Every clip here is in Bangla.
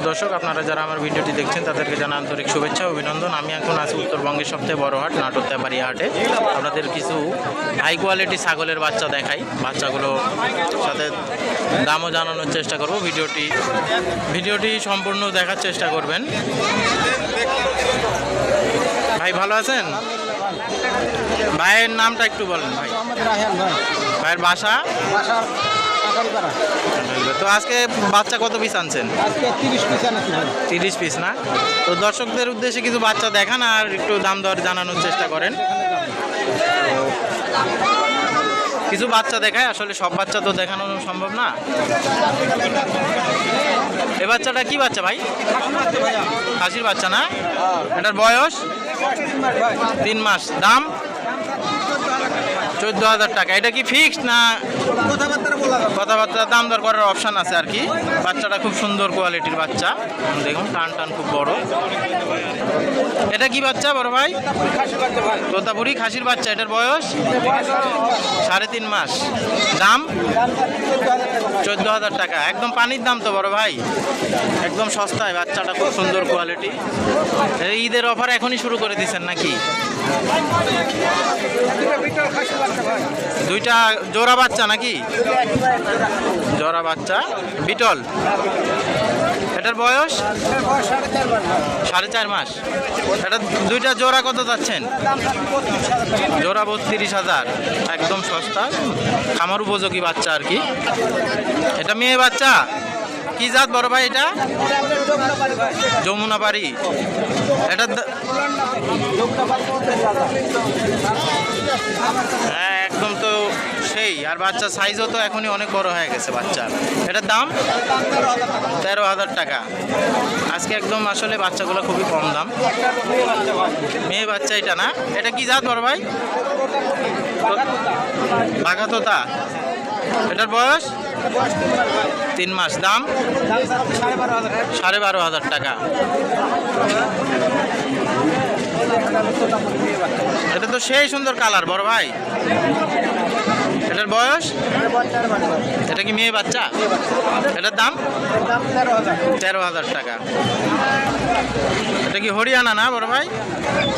সুপ্রিয় দর্শক, আপনারা যারা আমার ভিডিওটি দেখছেন, তাদেরকে জানা আন্তরিক শুভেচ্ছা, অভিনন্দন। আমি এখন আছি উত্তরবঙ্গের সবচেয়ে বড় হাট, নাটোর তেপারিয়া হাটে। আপনাদের কিছু হাই কোয়ালিটি ছাগলের বাচ্চা দেখাই। বাচ্চাগুলো সাথে দামও জানানোর চেষ্টা করব। ভিডিওটি ভিডিওটি সম্পূর্ণ দেখার চেষ্টা করবেন। ভাই, ভালো আছেন? ভাইয়ের নামটা একটু বলেন ভাই। ভাইয়ের বাসা? তো আজকে বাচ্চা কত পিস আনছেন? তিরিশ পিস না? তো দর্শকদের উদ্দেশ্যে কিছু বাচ্চা দেখান আর একটু দাম দর জানানোর চেষ্টা করেন। কিছু বাচ্চা দেখায় আসলে সব বাচ্চা তো দেখানো সম্ভব না। এ বাচ্চাটা কি বাচ্চা ভাই? খাসির বাচ্চা না? এটার বয়স? তিন মাস। দাম? চোদ্দ হাজার টাকা। এটা কি ফিক্সড না কথাবার্তা দাম দর করার অপশান আছে আর কি। বাচ্চাটা খুব সুন্দর কোয়ালিটির বাচ্চা। দেখুন টান টান খুব বড়। এটা কি বাচ্চা বড় ভাই? তোতাপুরি খাসির বাচ্চা। এটার বয়স? সাড়ে তিন মাস। দাম? চোদ্দ হাজার টাকা। একদম পানির দাম তো বড় ভাই। একদম সস্তায়। বাচ্চাটা খুব সুন্দর কোয়ালিটি ঈদের অফার এখনই শুরু করে দিচ্ছেন নাকি? দুইটা জোড়া বাচ্চা নাকি? জোড়া বাচ্চা। বিটল। এটার বয়স? সাড়ে চার মাস। এটা দুইটা জোড়া কত যাচ্ছেন? জোড়া বত্রিশ হাজার। একদম সস্তা। খামার উপযোগী বাচ্চা আর কি। এটা মেয়ে বাচ্চা? কি জাত বড় ভাই এটা? যোগটা যমুনা বাড়ি। এটা হ্যাঁ একদম তো সেই। আর বাচ্চার সাইজও তো এখনই অনেক বড় হয়ে গেছে বাচ্চার। এটার দাম? তেরো হাজার টাকা। আজকে একদম আসলে বাচ্চাগুলো খুবই কম দাম। মেয়ে বাচ্চা বাচ্চা এটা না? এটা কি জাত বড় ভাই? বাঘা তোতা এটার বয়স? তিন মাস। দাম? সাড়ে বারো হাজার টাকা। এটা তো সেই সুন্দর কালার, বড় ভাই। এটার বয়স? এটা কি মেয়ে বাচ্চা? এটার দাম? তেরো হাজার। টাকা। এটা কি হরিয়ানা না বড় ভাই?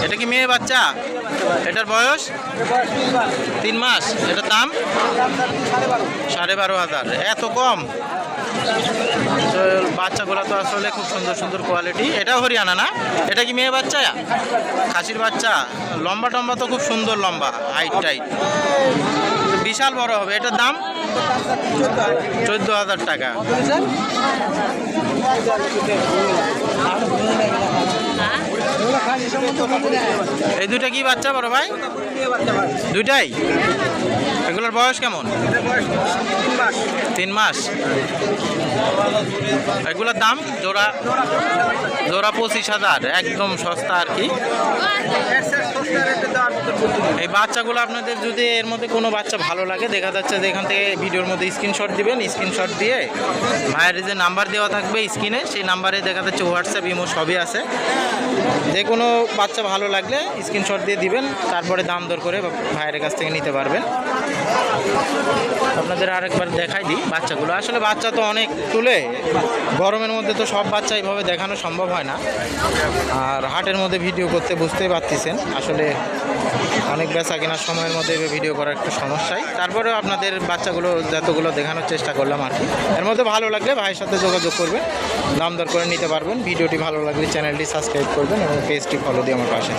এটা কি মেয়ে বাচ্চা? এটার বয়স? তিন মাস। এটার দাম? সাড়ে বারো হাজার। এত কম। বাচ্চাগুলো তো আসলে খুব সুন্দর সুন্দর কোয়ালিটি এটাও হরিয়ানা না? এটা কি মেয়ে বাচ্চা? খাসির বাচ্চা। লম্বা টম্বা তো খুব সুন্দর লম্বা হাইট টাইট বিশাল বড় হবে। এটার দাম? চোদ্দ হাজার টাকা। এই দুইটা কি বাচ্চা বড় ভাই? দুইটাই? এগুলোর বয়স কেমন? তিন মাস। এগুলোর দাম? জোড়া? জোড়া পঁচিশ হাজার। একদম সস্তা আর কি। এই বাচ্চাগুলো আপনাদের যদি এর মধ্যে কোনো বাচ্চা ভালো লাগে, দেখা যাচ্ছে যে এখান থেকে ভিডিওর মধ্যে স্ক্রিনশট দিবেন স্ক্রিনশট দিয়ে ভাইয়ের যে নাম্বার দেওয়া থাকবে স্ক্রিনে সেই নাম্বারে দেখা যাচ্ছে হোয়াটসঅ্যাপ ইমো সবই আছে। যে কোনো বাচ্চা ভালো লাগলে স্ক্রিনশট দিয়ে দিবেন, তারপরে দাম দর করে ভাইয়ের কাছ থেকে নিতে পারবেন। আপনাদের আরেকবার দেখাই দিই বাচ্চাগুলো। আসলে বাচ্চা তো অনেক তুলে, গরমের মধ্যে তো সব বাচ্চা এইভাবে দেখানো সম্ভব হয় না। আর হাটের মধ্যে ভিডিও করতে বুঝতেই পারতেছেন, আসলে অনেক বেচা কেনার সময়ের মধ্যে ভিডিও করার একটু সমস্যাই। তারপরেও আপনাদের বাচ্চাগুলো যতগুলো দেখানোর চেষ্টা করলাম আর কি। এর মধ্যে ভালো লাগলে ভাইয়ের সাথে যোগাযোগ করবেন দাম দর করে নিতে পারবেন। ভিডিওটি ভালো লাগলে চ্যানেলটি সাবস্ক্রাইব করবেন এবং পেজটি ফলো দিয়ে আমার পাশে